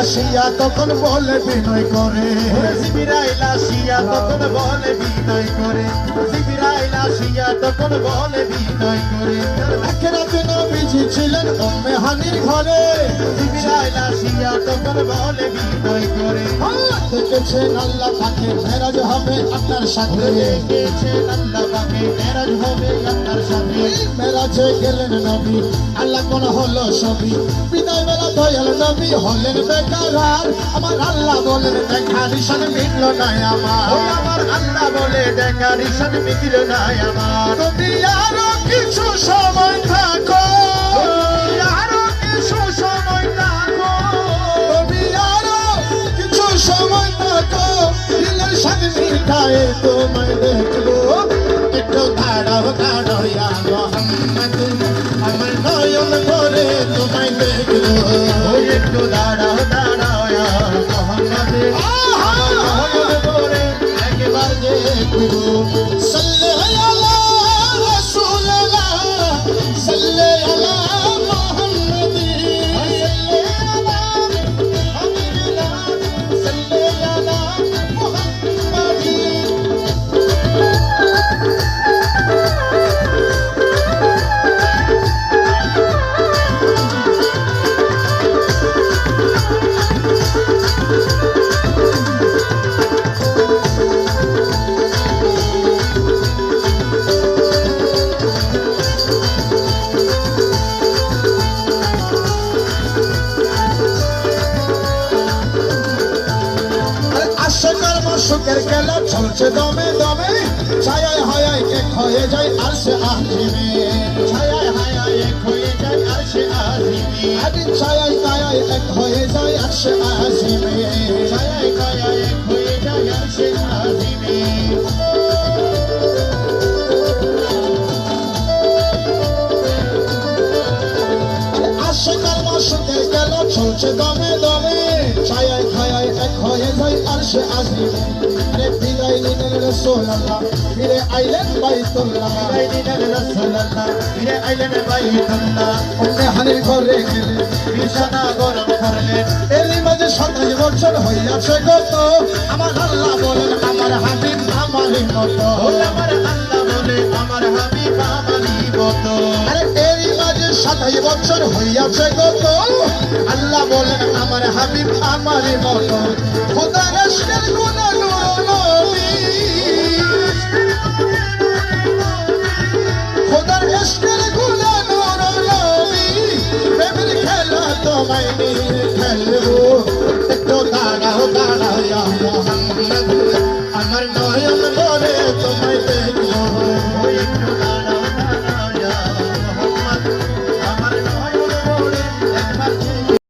আসিয়া তখন বলে বিনয় করে। জিবরাইল শিয়া তখন বলে বিনয় করে। জিবরাইল শিয়া তখন বলে বিনয় করে। এক রাতে নবীজি ছিলেন উম্মে হানির ঘরে। জিবরাইল আসিয়া তখন বলে বিনয় করে। দেখেছেন আল্লাহ তাকে মেরাজ হবে আপনার সাথে। দেখেছেন আল্লাহ তাকে মেরাজ হবে আপনার সাথে। মেরাজে গেলেন নবী, আল্লাহ কোন হলো সবই। বিদায় বেলা দয়াল নবী হলেন বেকার আমার আল্লাহ বলেন, দেখা নিশান মিটল না আমার। আমার আল্লাহ বলে, দেখা নিশান মিটল না আমার। তুমি আরও কিছু সময় মিঠায় তোমায় দেখব? একটু দাঁড়াও দাঁড়াও মোহাম্মদ আমার নয়ন করে তোমায় দেখব। একটু দাঁড়াও। মশুকের খেলা চলছে দমে দমে। ছায়ায় হায়ায় এক হয়ে যায় আর সে আহিমে ছায়ায় হায়ায় এক হয়ে যায় আর সে আহিমে আদি ছায়ায় কায়ায় এক হয়ে যায় আর সে আহিমে ছায়ায় কায়ায় এক হয়ে যায় আর সে আহিমে আশকাল মাসুকের গেল, চলছে দমে দমে। ছায়ায় খায়ায় এক হয়ে যায় আর সে আসিবে নিলেন রসোল্লাহ ফিরে আইলেন বাইতুল্লাহ বিদায় নিলেন রসোল্লাহ ফিরে আইলেন বাইতুল্লাহ অন্য হানির ঘরে গেলেন বিছানা গরম করলেন এরই মাঝে সাতাশ বছর হইয়াছে গত। আমার আল্লাহ বলেন আমার হাবিব আমারই মতো। আমার আল্লাহ বলে আমার হাবিব আমারই মতো। আরে এরই মাঝে সাতাশ বছর হইয়াছে গত। আল্লাহ বলেন আমার হাবিব আমারই মতো। খোদা রসকের গুণা খেলা তোমায় নিয়ে খেলব একটু দাঁড়াও দাঁড়াও ইয়া মোহাম্মদ